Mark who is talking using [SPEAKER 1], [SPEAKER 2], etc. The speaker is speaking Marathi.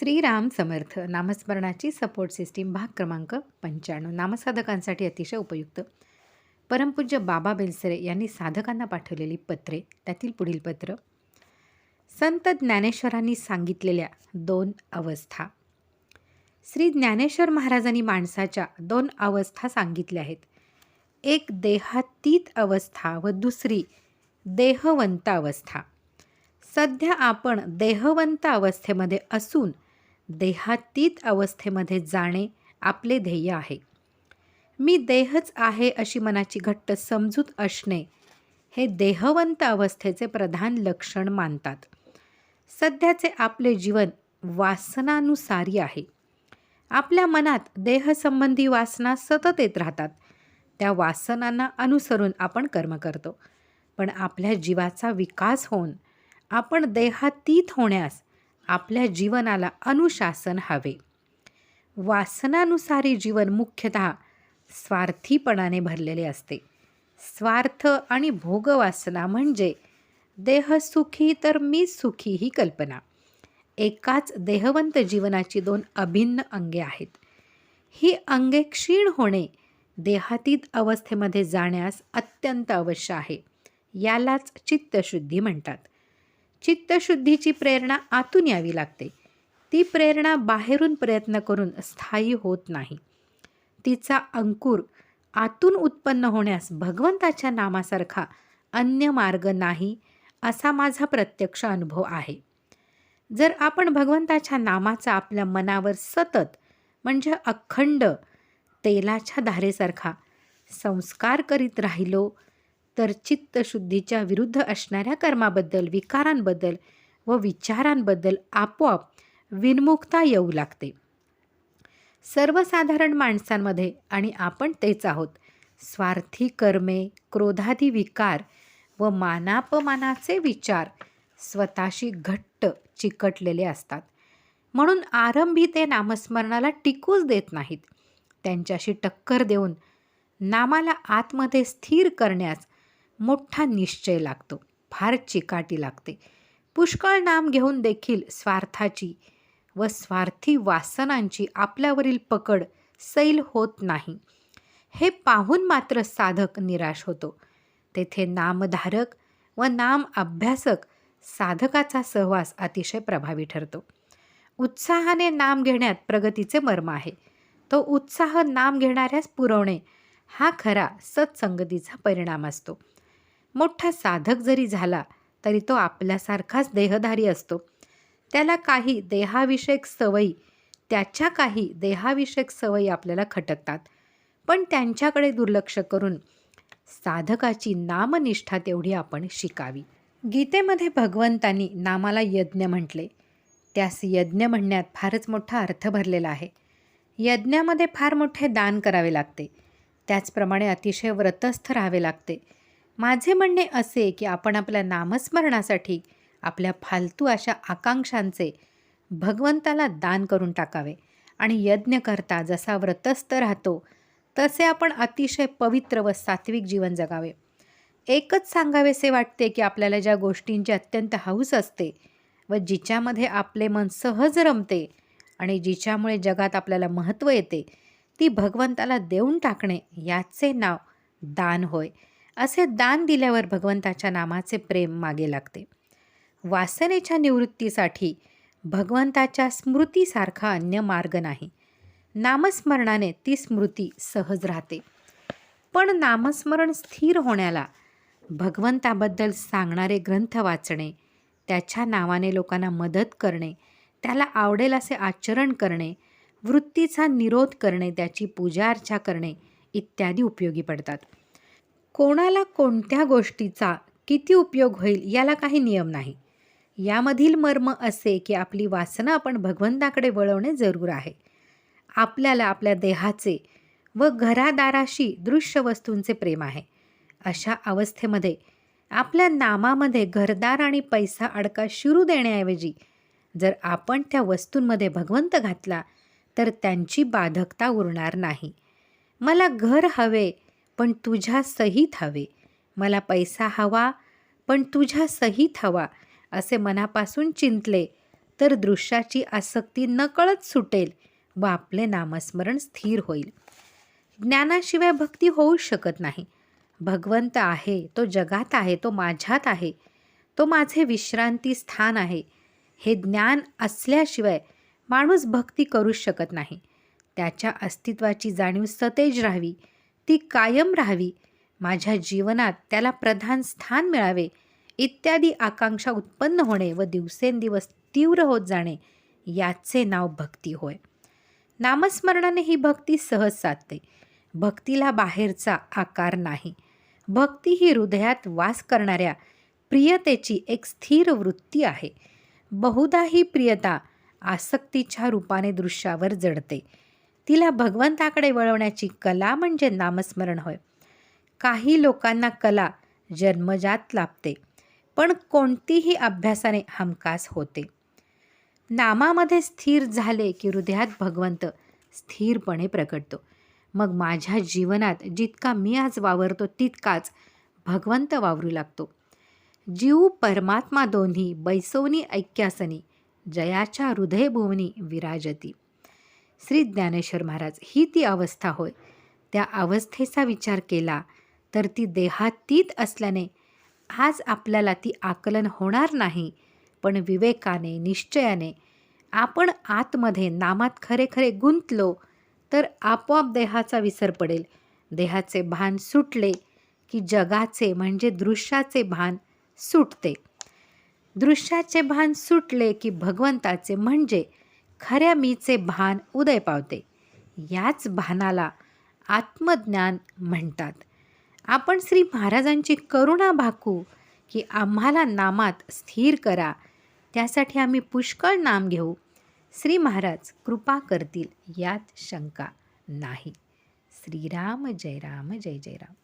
[SPEAKER 1] श्रीराम समर्थ नामस्मरणाची सपोर्ट सिस्टीम भाग क्रमांक पंच्याण्णव. नामसाधकांसाठी अतिशय उपयुक्त. परमपूज्य बाबा बेलसरे यांनी साधकांना पाठवलेली पत्रे त्यातील पुढील पत्र. संत ज्ञानेश्वरांनी सांगितलेल्या दोन अवस्था. श्री ज्ञानेश्वर महाराजांनी माणसाच्या दोन अवस्था सांगितल्या आहेत. एक देहातीत अवस्था व दुसरी देहवंत अवस्था सध्या आपण देहवंत अवस्थेमध्ये असून देहातीत अवस्थेमध्ये जाणे आपले ध्येय आहे. मी देहच आहे अशी मनाची घट्ट समजूत असणे हे देहवंत अवस्थेचे प्रधान लक्षण मानतात. सध्याचे आपले जीवन वासनानुसारी आहे. आपल्या मनात देहसंबंधी वासना सतत येत राहतात. त्या वासनांना अनुसरून आपण कर्म करतो. पण आपल्या जीवाचा विकास होऊन आपण देहातीत होण्यास आपल्या जीवनाला अनुशासन हवे. वासनानुसारी जीवन मुख्यतः स्वार्थीपणाने भरलेले असते. स्वार्थ आणि भोगवासना म्हणजे देह सुखी तर मी सुखी ही कल्पना. एकाच देहवंत जीवनाची दोन अभिन्न अंगे आहेत. ही अंगे क्षीण होणे देहातीत अवस्थेमध्ये जाण्यास अत्यंत अवश्य आहे. यालाच चित्तशुद्धी म्हणतात. चित्तशुद्धीची प्रेरणा आतून यावी लागते. ती प्रेरणा बाहेरून प्रयत्न करून स्थायी होत नाही. तिचा अंकुर आतून उत्पन्न होण्यास भगवंताच्या नामासारखा अन्य मार्ग नाही असा माझा प्रत्यक्ष अनुभव आहे. जर आपण भगवंताच्या नामाचा आपल्या मनावर सतत म्हणजे अखंड तेलाच्या धारेसारखा संस्कार करीत राहिलो तर चित्तशुद्धीच्या विरुद्ध असणाऱ्या कर्माबद्दल विकारांबद्दल व विचारांबद्दल आपोआप विनमुखता येऊ लागते. सर्वसाधारण माणसांमध्ये आणि आपण तेच आहोत. स्वार्थी कर्मे क्रोधादी विकार व मानापमानाचे विचार स्वतःशी घट्ट चिकटलेले असतात. म्हणून आरंभी ते नामस्मरणाला टिकूच देत नाहीत. त्यांच्याशी टक्कर देऊन नामाला आतमध्ये स्थिर करण्यास मोठा निश्चय लागतो. फार चिकाटी लागते. पुष्कळ नाम घेऊन देखील स्वार्थाची व स्वार्थी वासनांची आपल्यावरील पकड सैल होत नाही. हे पाहून मात्र साधक निराश होतो. तेथे नामधारक व नाम अभ्यासक साधकाचा सहवास अतिशय प्रभावी ठरतो. उत्साहाने नाम घेण्यात प्रगतीचे मर्म आहे. तो उत्साह नाम घेणाऱ्यास पुरवणे हा खरा सत्संगतीचा परिणाम असतो. मोठा साधक जरी झाला तरी तो आपल्यासारखाच देहधारी असतो. त्याला काही देहाविषयक सवयी त्याच्या काही देहाविषयक सवयी आपल्याला खटकतात. पण त्यांच्याकडे दुर्लक्ष करून साधकाची नामनिष्ठा तेवढी आपण शिकावी. गीतेमध्ये भगवंतांनी नामाला यज्ञ म्हटले. त्यास यज्ञ म्हणण्यात फारच मोठा अर्थ भरलेला आहे. यज्ञामध्ये फार मोठे दान करावे लागते. त्याचप्रमाणे अतिशय व्रतस्थ राहावे लागते. माझे म्हणणे असे की आपण आपल्या नामस्मरणासाठी आपल्या फालतू अशा आकांक्षांचे भगवंताला दान करून टाकावे आणि यज्ञ करता जसा व्रतस्थ राहतो तसे आपण अतिशय पवित्र व सात्विक जीवन जगावे. एकच सांगावेसे वाटते की आपल्याला ज्या गोष्टींची अत्यंत हौस असते व जिच्यामध्ये आपले मन सहज रमते आणि जिच्यामुळे जगात आपल्याला महत्त्व येते ती भगवंताला देऊन टाकणे याचे नाव दान होय. असे दान दिल्यावर भगवंताच्या नामाचे प्रेम मागे लागते. वासनेच्या निवृत्तीसाठी भगवंताच्या स्मृतीसारखा अन्य मार्ग नाही. नामस्मरणाने ती स्मृती सहज राहते. पण नामस्मरण स्थिर होण्याला भगवंताबद्दल सांगणारे ग्रंथ वाचणे त्याच्या नावाने लोकांना मदत करणे त्याला आवडेल असे आचरण करणे वृत्तीचा निरोध करणे त्याची पूजा अर्चा करणे इत्यादी उपयोगी पडतात. कोणाला कोणत्या गोष्टीचा किती उपयोग होईल याला काही नियम नाही. यामधील मर्म असे की आपली वासना आपण भगवंताकडे वळवणे जरूर आहे. आपल्याला आपल्या देहाचे व घरादाराशी दृश्य वस्तूंचे प्रेम आहे. अशा अवस्थेमध्ये आपल्या नामामध्ये घरदार आणि पैसा अडका शिरू देण्याऐवजी जर आपण त्या वस्तूंमध्ये भगवंत घातला तर त्यांची बाधकता उरणार नाही. मला घर हवे पण तुझ्या सहित हवे. मला पैसा हवा पण तुझ्या सहित हवा असे मनापासून चिंतले तर दृश्याची आसक्ती नकळत सुटेल व आपले नामस्मरण स्थिर होईल. ज्ञानाशिवाय भक्ती होऊ शकत नाही. भगवंत आहे तो जगात आहे तो माझ्यात आहे तो माझे विश्रांती स्थान आहे. हे ज्ञान असल्याशिवाय माणूस भक्ती करूच शकत नाही. त्याच्या अस्तित्वाची जाणीव सतेज राहावी. ती कायम राहावी. माझ्या जीवनात त्याला प्रधान स्थान मिळावे. इत्यादी आकांक्षा उत्पन्न होणे व दिवसेंदिवस तीव्र होत जाणे याचे नाव भक्ती होय. नामस्मरणाने ही भक्ती सहज साधते. भक्तीला बाहेरचा आकार नाही. भक्ती ही हृदयात वास करणाऱ्या प्रियतेची एक स्थिर वृत्ती आहे. बहुधा ही प्रियता आसक्तीच्या रूपाने दृश्यावर जडते. तिला भगवंताकडे वळवण्याची कला म्हणजे नामस्मरण होय. काही लोकांना कला जन्मजात लाभते पण कोणतीही अभ्यासाने हमखास होते. नामामध्ये स्थिर झाले की हृदयात भगवंत स्थिरपणे प्रकटतो. मग माझ्या जीवनात जितका मी आज वावरतो तितकाच भगवंत वावरू लागतो. जीव परमात्मा दोन्ही बैसोनी ऐक्यासनी जयाच्या हृदयभुवनी विराजती. श्री ज्ञानेश्वर महाराज ही ती अवस्था होय. त्या अवस्थेचा विचार केला तर ती देहातीत असल्याने आज आपल्याला ती आकलन होणार नाही. पण विवेकाने निश्चयाने आपण आतमध्ये नामात खरे खरे गुंतलो तर आपोआप देहाचा विसर पडेल. देहाचे भान सुटले की जगाचे म्हणजे दृश्याचे भान सुटते. दृश्याचे भान सुटले की भगवंताचे म्हणजे खऱ्या मीचे भान उदय पावते. याच भानाला आत्मज्ञान म्हणतात. आपण श्री महाराजांची करुणा भाकू की आम्हाला नामात स्थिर करा. त्यासाठी आम्ही पुष्कळ नाम घेऊ. श्री महाराज कृपा करतील यात शंका नाही. श्रीराम जय राम जय जय राम.